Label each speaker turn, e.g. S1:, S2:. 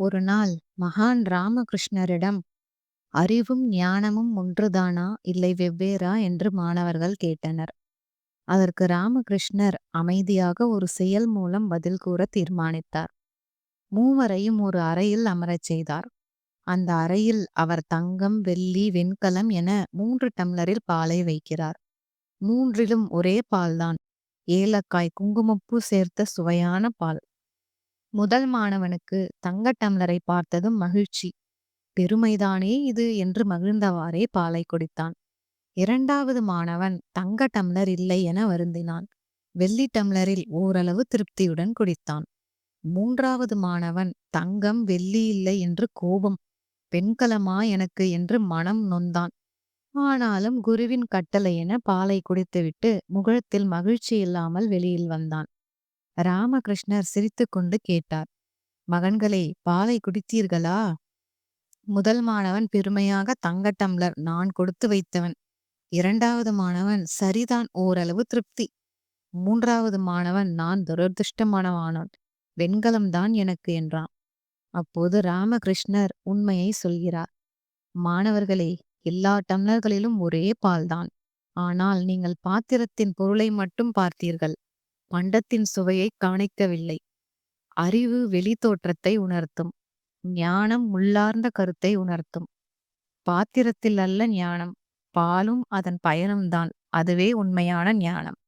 S1: ஒரு நாள் மகான் ராமகிருஷ்ணரிடம் அறிவும் ஞானமும் ஒன்றுதானா? இல்லை வெவ்வேறா? என்று மாணவர்கள் கேட்டனர். அதற்கு ராமகிருஷ்ணர் அமைதியாக ஒரு செயல் மூலம் பதில் கூற தீர்மானித்தார். மூவரையும் ஒரு அறையில் அமரச் செய்தார். அந்த அறையில் அவர் தங்கம் வெள்ளி வெண்கலம் என மூன்று டம்ளரில் பாலை வைக்கிறார். மூன்றிலும் ஒரே பால்தான். ஏலக்காய் குங்குமப்பூ சேர்த்த சுவையான பால். முதல் மாணவனுக்கு தங்க டம்ளரை பார்த்ததும் மகிழ்ச்சி. பெருமைதானே இது? என்று மகிழ்ந்தவாறே பாலை குடித்தான். இரண்டாவது மாணவன் தங்க டம்ளர் இல்லை என வருந்தினான். வெள்ளி டம்ளரில் ஓரளவு திருப்தியுடன் குடித்தான். மூன்றாவது மாணவன் தங்கம் வெள்ளி இல்லை என்று கோபம் பெண்கலமா எனக்கு? என்று மனம் நொந்தான். ஆனாலும் குருவின் கட்டளை என பாலை குடித்துவிட்டு முகத்தில் மகிழ்ச்சி இல்லாமல் வெளியில் வந்தான். ராமகிருஷ்ணர் சிரித்துக்கொண்டு கேட்டார் மகன்களே பாலை குடித்தீர்களா? முதல் மாணவன் பெருமையாக தங்க டம்ளர் நான் கொடுத்து வைத்தவன். இரண்டாவது மாணவன் சரிதான் ஓரளவு திருப்தி. மூன்றாவது மாணவன் நான் துரதிருஷ்டமானவானான். வெண்கலம்தான் எனக்கு என்றான். அப்போது ராமகிருஷ்ணர் உண்மையை சொல்கிறார் மாணவர்களே எல்லா டம்ளர்களிலும் ஒரே பால்தான். ஆனால் நீங்கள் பாத்திரத்தின் பொருளை மட்டும் பார்த்தீர்கள். பண்டத்தின் சுவையை கவனிக்கவில்லை. அறிவு வெளித்தோற்றத்தை உணர்த்தும். ஞானம் உள்ளார்ந்த கருத்தை உணர்த்தும். பாத்திரத்தில் அல்ல ஞானம். பாலும் அதன் பயனும்தான். அதுவே உண்மையான ஞானம்.